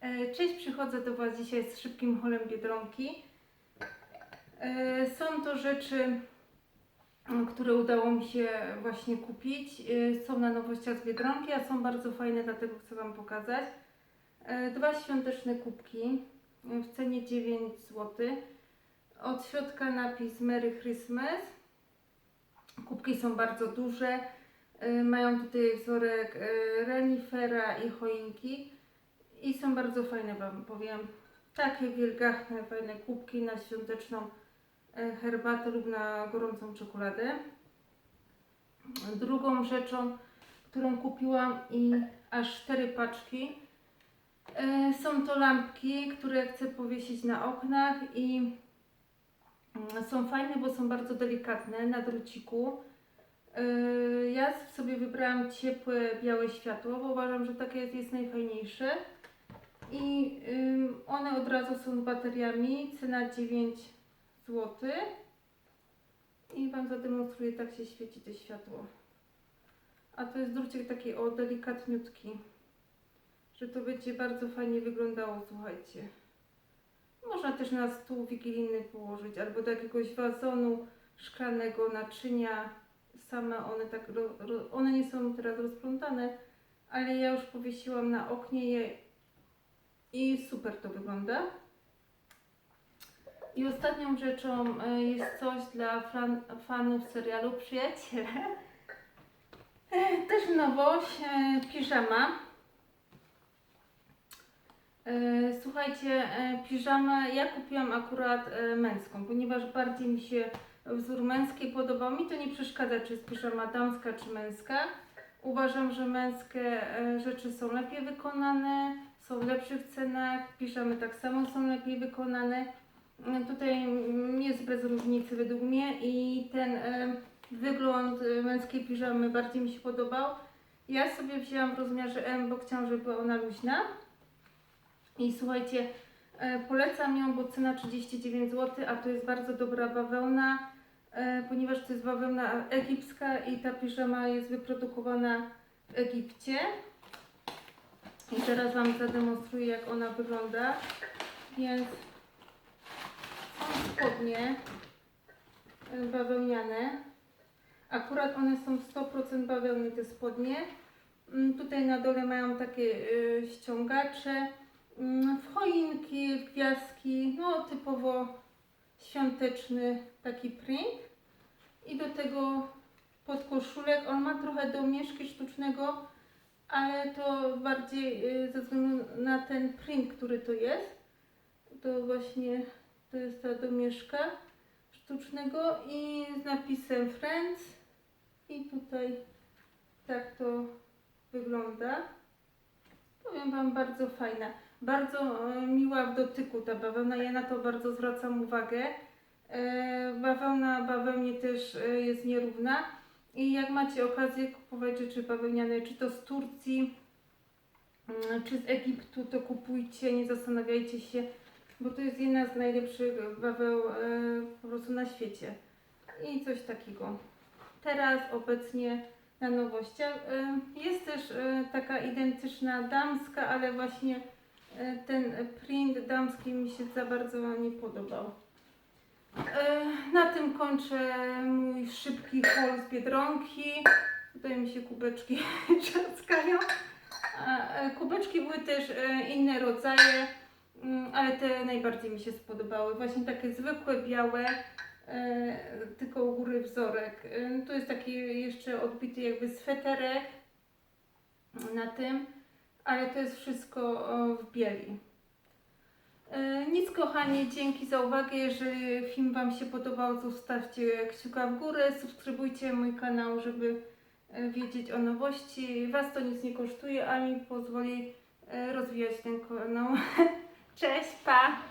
E, Cześć, przychodzę do Was dzisiaj z szybkim holem Biedronki. E, Są to rzeczy, m, które udało mi się właśnie kupić. E, Są na nowościach z Biedronki, a są bardzo fajne, dlatego chcę Wam pokazać. Dwa świąteczne kubki w cenie 9 zł. Od środka napis Merry Christmas. Kubki są bardzo duże. Mają tutaj wzorek renifera i choinki. I są bardzo fajne, Wam powiem. Takie wielgachne, fajne kubki na świąteczną e, herbatę lub na gorącą czekoladę. Drugą rzeczą, którą kupiłam i aż cztery paczki, e, są to lampki, które chcę powiesić na oknach i mm, są fajne, bo są bardzo delikatne na druciku. E, Ja sobie wybrałam ciepłe, białe światło, bo uważam, że takie jest, najfajniejsze. I ym, one od razu są bateriami, cena 9 zł. I Wam zademonstruję, tak się świeci to światło. A to jest drucik taki o delikatniutki, że to będzie bardzo fajnie wyglądało, słuchajcie. Można też na stół wigilijny położyć, albo do jakiegoś wazonu szklanego, naczynia. Same one tak, one nie są teraz rozplątane, ale ja już powiesiłam na oknie je i super to wygląda. I ostatnią rzeczą e, jest coś dla fan, fanów serialu Przyjaciele. E, Też nowość, e, piżama. Słuchajcie, piżamę ja kupiłam akurat męską, ponieważ bardziej mi się wzór męski podobał. Mi to nie przeszkadza, czy jest piżama damska, czy męska. Uważam, że męskie e, rzeczy są lepiej wykonane, są w lepszych cenach, piżamy tak samo są lepiej wykonane. E, Tutaj jest bez różnicy według mnie i ten e, wygląd męskiej piżamy bardziej mi się podobał. Ja sobie wzięłam w rozmiarze M, bo chciałam, żeby była ona luźna. I słuchajcie, polecam ją, bo cena 39 zł, a to jest bardzo dobra bawełna, ponieważ to jest bawełna egipska i ta piżama jest wyprodukowana w Egipcie. I teraz Wam zademonstruję, jak ona wygląda. Więc są spodnie e, bawełniane. Akurat one są 100% bawełny, te spodnie. Mm, Tutaj na dole mają takie e, ściągacze. Mm, W choinki, w gwiazdki, no typowo świąteczny taki print. I do tego podkoszulek. On ma trochę domieszki sztucznego, ale to bardziej y, ze względu na ten print, który tu jest. To właśnie to jest ta domieszka sztucznego i z napisem Friends. I tutaj tak to wygląda. Powiem Wam, bardzo fajna. Bardzo e, miła w dotyku ta bawełna. Ja na to bardzo zwracam uwagę. E, bawełna bawełnie też e, jest nierówna. I jak macie okazję kupować rzeczy bawełniane, czy to z Turcji, mm, czy z Egiptu, to kupujcie, nie zastanawiajcie się, bo to jest jedna z najlepszych baweł po prostu na świecie. I coś takiego. Teraz obecnie na nowościach jest też taka identyczna damska, ale właśnie ten print damski mi się za bardzo nie podobał. E, Na tym kończę mój szybki haul z Biedronki. Tutaj mi się kubeczki trzaskają. A, e, Kubeczki były też e, inne rodzaje, mm, ale te najbardziej mi się spodobały. Właśnie takie zwykłe, białe, e, tylko u góry wzorek. E, Tu jest taki jeszcze odbity jakby sweterek na tym, ale to jest wszystko w bieli. E, Nic kochani, dzięki za uwagę. Jeżeli film Wam się podobał, zostawcie kciuka w górę, subskrybujcie mój kanał, żeby e, wiedzieć o nowości. Was to nic nie kosztuje, a mi pozwoli e, rozwijać ten kanał. Cześć, pa!